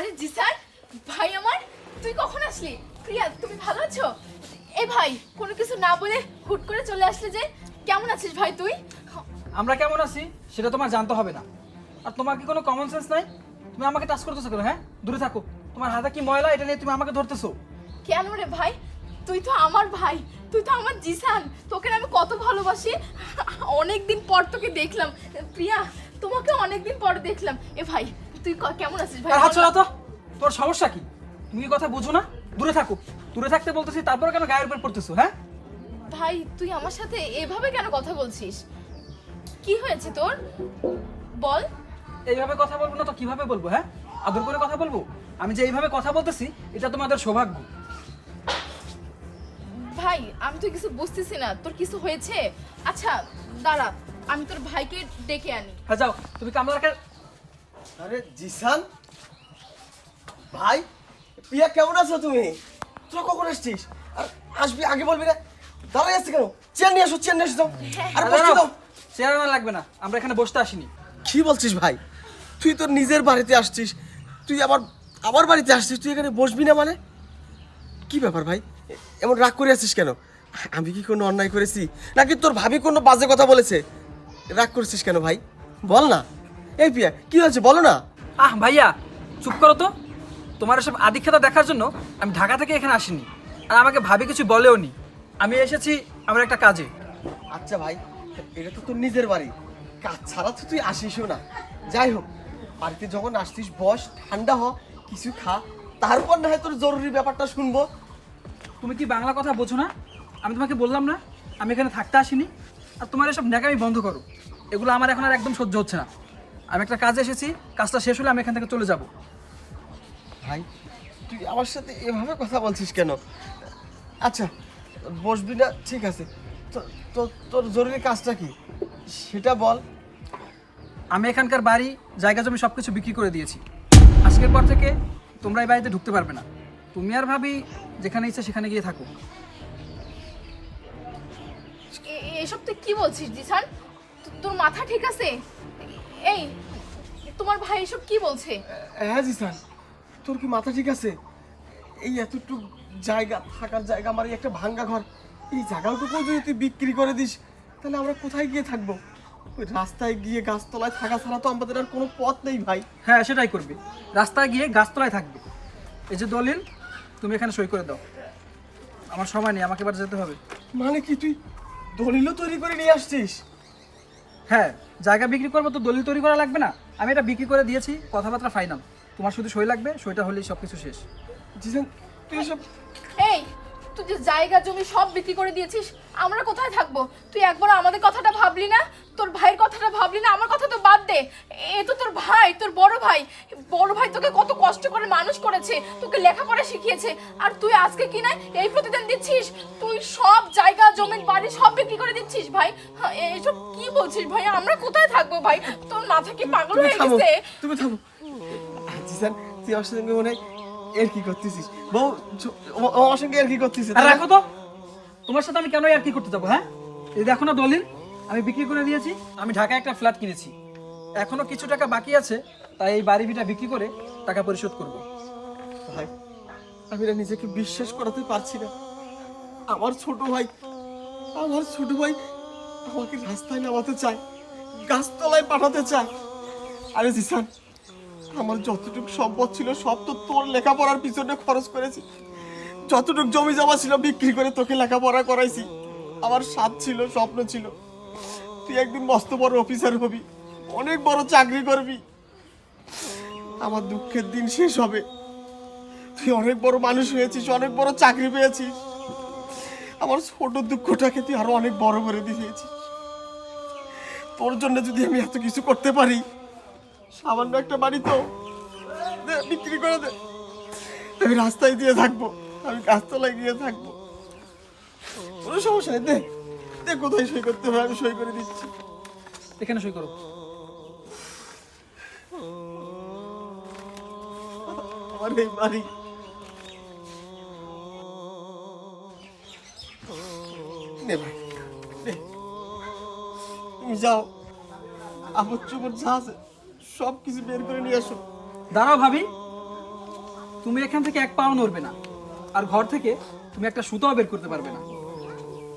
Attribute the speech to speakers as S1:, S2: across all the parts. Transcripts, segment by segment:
S1: আরে জি স্যার ভাই আমার তুই কখন আসলি? প্রিয়া তুমি ভালো আছো? এ ভাই কোনো কিছু না বলে হুট করে চলে আসলে যে কেমন আছিস ভাই তুই?
S2: আমরা কেমন আছি সেটা তোমার জানতে হবে না। আর তোমার কি কোনো কমন সেন্স নাই? তুমি আমাকে টাচ করতেছো কেন হ্যাঁ? দূরে থাকো। তোমার হাতে কি ময়লা এটা নিয়ে তুমি আমাকে ধরতেছো?
S1: কেন রে ভাই? তুই তো আমার ভাই তুই তো আমার জিসান। তোকে আমি কত ভালোবাসি? অনেক দিন পর তোকে দেখলাম। প্রিয়া তোমাকে অনেক দিন পর দেখলাম। এ ভাই তুই ক- কেমন আছিস ভাই?
S2: আর হাত ছড়া তো তোর সমস্যা কি? তুমি কথা বুঝো না? দূরে থাকো। দূরে থাকতে বলতেছি তারপর কেন গায়ের উপর পড়তেছো হ্যাঁ?
S1: ভাই তুই আমার সাথে এভাবে কেন কথা বলছিস? কি হয়েছে তোর? বল।
S2: এইভাবে কথা বলব না তো কীভাবে বলব হ্যাঁ? আদর করে কথা বলব? আমি যে এইভাবে কথা বলতেছি এটা তোমাদের সৌভাগ্য।
S1: ভাই আমি তো কিছু বুঝতেছি না। তোর কিছু হয়েছে? আচ্ছা দাঁড়া। আমি তোর ভাইকে ডেকে আনি।
S2: হ্যাঁ যাও। তুমি কামলাকে
S3: আরে জিসান? ভাই পিয়া কেমন আছো তুমি? তোরা কখন আসছিস আর আসবি আগে বলবি না। দাঁড়াই আসছে কেন? চেয়ার নিয়ে আসো চেয়ার নিয়ে আসো তো। আর বসতে দাও
S2: চেয়ার আনা লাগবে না। আমরা এখানে বসতে আসিনি।
S3: কি বলছিস ভাই? তুই তোর নিজের বাড়িতে আসছিস। তুই আবার আমার বাড়িতে আসছিস। তুই এখানে বসবি না মানে? কি ব্যাপার ভাই? এমন রাগ করে আছিস কেন? আমি কি কোনো অন্যায় করেছি? নাকি তোর ভাবি কোনো বাজে কথা বলেছে? রাগ করেছিস কেন ভাই? বল না। এই পিয়া কি হয়েছে বলো না?
S2: আহ ভাইয়া চুপ করো তো। তোমার এসব আদিক্ষেতা দেখার জন্য আমি ঢাকা থেকে এখানে আসিনি। আর আমাকে ভাবি কিছু বলেও নি। আমি এসেছি আমার একটা কাজে।
S3: আচ্ছা ভাই এটা তো তোর নিজের বাড়ি। কাজ ছাড়া তো তুই আসিসও না। যাই হোক বাড়িতে যখন আসতিস বস ঠান্ডা হ কিছু খা। তারপর না হয় তোর জরুরি ব্যাপারটা শুনব।
S2: তুমি কি বাংলা কথা বোঝো না? আমি তোমাকে বললাম না আমি এখানে থাকতে আসিনি। আর তোমার এসব ন্যাকামি বন্ধ করো। এগুলো আমার এখন আর একদম সহ্য হচ্ছে না। আমি একটা কাজে এসেছি কাজটা শেষ হলে আমি এখান থেকে চলে যাব।
S3: ভাই তুই আমার সাথে এভাবে কথা বলছিস কেন? আচ্ছা বসবি না ঠিক আছে। তো- তোর জরুরি কাজটা কি? সেটা বল।
S2: আমি এখানকার বাড়ি জায়গা জমি সব কিছু বিক্রি করে দিয়েছি। আজকের পর থেকে তোমরা এই বাড়িতে ঢুকতে পারবে না। তুমি আর ভাবি যেখানে ইচ্ছে সেখানে গিয়ে থাকো।
S1: এসব তুই কি বলছিস জিসান তো- তোর মাথা ঠিক আছে? এই তোমার ভাই এসব কি বলছে?
S3: হ্যাঁ জি স্যার তোর কি মাথা ঠিক আছে? এই এতটুকু জায়গা থাকার জায়গা আমার এই একটা ভাঙ্গা ঘর এই জায়গাটুকু যদি তুই বিক্রি করে দিস? তাহলে আমরা কোথায় গিয়ে থাকব? ওই রাস্তায় গিয়ে গাছতলায় থাকা ছাড়া তো আমাদের আর কোনো পথ নেই ভাই।
S2: হ্যাঁ সেটাই করবে। রাস্তায় গিয়ে গাছতলায় থাকবে। এই যে দলিল তুমি এখানে সই করে দাও। আমার সময় নেই আমাকে এবার যেতে হবে।
S3: মানে কি তুই দলিলও তৈরি করে নিয়ে আসছিস?
S2: হ্যাঁ জায়গা বিক্রি করব তো দলিল তৈরি করা লাগবে না? আমি এটা বিক্রি করে দিয়েছি, কথাবার্তা ফাইনাল তোমার শুধু সই লাগবে, সইটা হলেই সব কিছু শেষ।
S3: জিসান তুই সব
S1: এই তুই যে জায়গা জমি সব বিক্রি করে দিয়েছিস আমরা কোথায় থাকব? তুই একবার আমাদের কথাটা ভাবলি না? তোর ভাইয়ের কথাটা ভাবলি না? আমার কথা তো বাদ দে। এ তো তোর ভাই তোর বড় ভাই। বড় ভাই তোকে কত কষ্ট করে মানুষ করেছে তোকে লেখাপড়া শিখিয়েছে। আর তুই আজকে কি না এই প্রতিদান দিচ্ছিস? তুই সব জায়গা জমির বাড়ি সব বিক্রি করে দিচ্ছিস ভাই? হ্যাঁ, এসব কি বলছিস ভাই? আমরা কোথায় থাকব ভাই? তোর মাথা কি পাগল হয়ে গেছে?
S3: তুমি থামো। তুই আমার সঙ্গে মনে হয় এর কি করতেছিস? বউ আমার সঙ্গে এর কি করতেছিস
S2: আর রাখো তো। তোমার সাথে আমি কেন আর কি করতে যাব হ্যাঁ? এই দেখো না দলিল আমি বিক্রি করে দিয়েছি আমি ঢাকায় একটা ফ্ল্যাট কিনেছি। এখনও কিছু টাকা বাকি আছে তাই এই বাড়ি ভিটা বিক্রি করে টাকা পরিশোধ করব।
S3: ভাই আমি না নিজেকে বিশ্বাস করাতে পারছি না। আমার ছোট ভাই আমার ছোট ভাই আমাকে রাস্তায় নামাতে চায় গাছতলায় পাঠাতে চায়। আরে জিসান আমার যতটুকু সম্পদ ছিল, সব তো তোর লেখাপড়ার পিছনে খরচ করেছি। যতটুকু জমি জমা ছিল, বিক্রি করে তোকে লেখাপড়া করাইছি। আমার স্বাদ ছিল, স্বপ্ন ছিল। তুই একদিন মস্ত বড় অফিসার হবি, অনেক বড় চাকরি করবি। আমার দুঃখের দিন শেষ হবে। তুই অনেক বড় মানুষ হয়েছিস, অনেক বড় চাকরি পেয়েছিস। আমার ছোট দুঃখটাকে তুই আরও অনেক বড় করে দিয়েছিস। তোর জন্য যদি আমি এত কিছু করতে পারি সামান্য একটা বাড়ি তো। দে, বিক্রি করে দে। আমি রাস্তায় দিয়ে থাকব। আমি গাছতলায় গিয়ে থাকব। কোনো সমস্যা নেই দে। দে কোথায় সই করতে হবে? আমি সই করে দিচ্ছি।
S2: এখানে সই করো।
S3: আমার এই বাড়ি। নে ভাই নে তুমি যাও। আপদ চুপর যা আছে। সব কিছু বের করে নিয়ে আসো।
S2: দাঁড়াও ভাবি। তুমি এখান থেকে এক পাও নড়বে না। আর ঘর থেকে তুমি একটা সুতাও বের করতে পারবে না।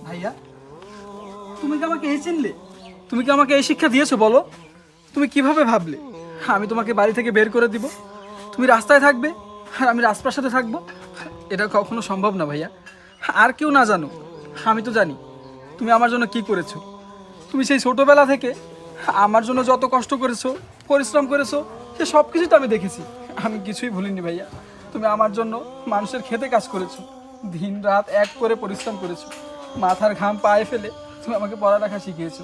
S2: ভাইয়া, তুমি কি আমাকে এই চিনলে? তুমি কি আমাকে এই শিক্ষা দিয়েছ বলো? তুমি কীভাবে ভাবলে? আমি তোমাকে বাড়ি থেকে বের করে দিব। তুমি রাস্তায় থাকবে আর আমি রাজপ্রাসাদে থাকব। এটা কখনো সম্ভব না ভাইয়া। আর কেউ না জানো আমি তো জানি তুমি আমার জন্য কি করেছ। তুমি সেই ছোটোবেলা থেকে আমার জন্য যত কষ্ট করেছ পরিশ্রম করেছ, সে সব কিছুই তো আমি দেখেছি। আমি কিছুই ভুলিনি ভাইয়া। তুমি আমার জন্য মানুষের খেতে কাজ করেছ। দিন রাত এক করে পরিশ্রম করেছ। মাথার ঘাম পায়ে ফেলে তুমি আমাকে পড়ালেখা শিখিয়েছো।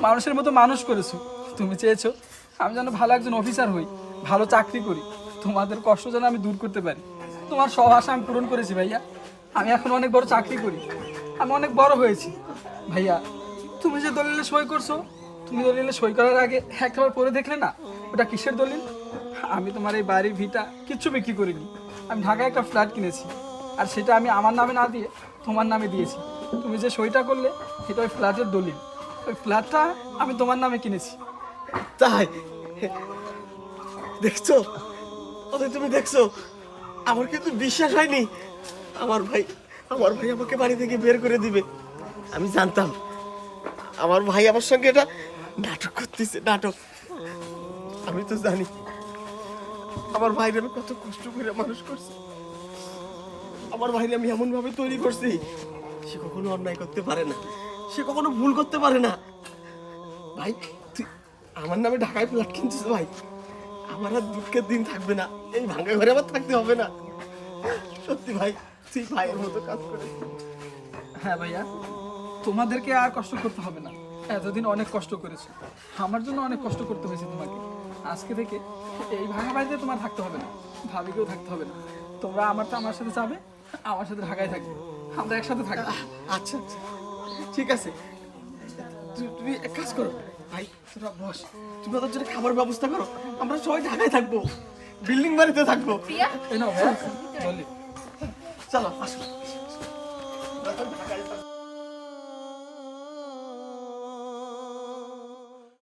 S2: মানুষের মতো মানুষ করেছ। তুমি চেয়েছো আমি যেন ভালো একজন অফিসার হই, ভালো চাকরি করি। তোমাদের কষ্ট যেন আমি দূর করতে পারি। তোমার সব আশা আমি পূরণ করেছি ভাইয়া। আমি এখন অনেক বড় চাকরি করি। আমি অনেক বড় হয়েছি। ভাইয়া, তুমি যে দলিলে সই করছ তুমি দলিলে সই করার আগে একবার পরে দেখলে না, ওটা কিসের দলিল? আমি তোমার এই বাড়ি ভিটা কিচ্ছু বিক্রি করিনি। আমি ঢাকায় একটা ফ্ল্যাট কিনেছি, আর সেটা আমি আমার নামে না দিয়ে তোমার নামে দিয়েছি। তুমি যে সইটা করলে, সেটা ওই ফ্ল্যাটের দলিল। ওই ফ্ল্যাটটা আমি তোমার নামে কিনেছি।
S3: তাই? দেখছ? ওদের তুমি দেখছ, আমার কিন্তু বিশ্বাস হয়নি। আমার ভাই আমার ভাই আমাকে বাড়ি থেকে বের করে দিবে। আমি জানতাম, আমার ভাই আমার সঙ্গে এটা নাটক করতেছে, নাটক। আমি তো জানি, আমার ভাইরে আমি কত কষ্ট করে মানুষ করছি। আমার ভাইরে আমি এমন ভাবে তৈরি করছি, সে কখনো অন্যায় করতে পারে না, সে কখনো ভুল করতে পারে না। ভাই, তুই আমার নামে ঢাকায় ফ্ল্যাট কিনছিস ভাই? আমার আর দুঃখের দিন থাকবে না, এই ভাঙা ঘরে আবার থাকতে হবে না। সত্যি ভাই, তুই ভাইয়ের মতো কাজ করে
S2: হ্যাঁ ভাইয়া, তোমাদেরকে আর কষ্ট করতে হবে না। এতদিন অনেক কষ্ট করেছ। আমার জন্য অনেক কষ্ট করতে হয়েছে তোমাকে। আজকে থেকে এই ভাঙা বাড়িতে তোমার থাকতে হবে না। ভাবিকেও থাকতে হবে না। তোমরা আমার তো আমার সাথে যাবে আমার সাথে ঢাকায় থাকবে। আমরা একসাথে থাকব।
S3: আচ্ছা আচ্ছা। ঠিক আছে। তুই- তুমি এক কাজ করো। ভাই তোরা বস। তুমি ওদের জন্য খাবার ব্যবস্থা করো। আমরা সবাই ঢাকায় থাকব। বিল্ডিং বাড়িতে থাকব।
S2: এই নাও
S3: চলো আসো।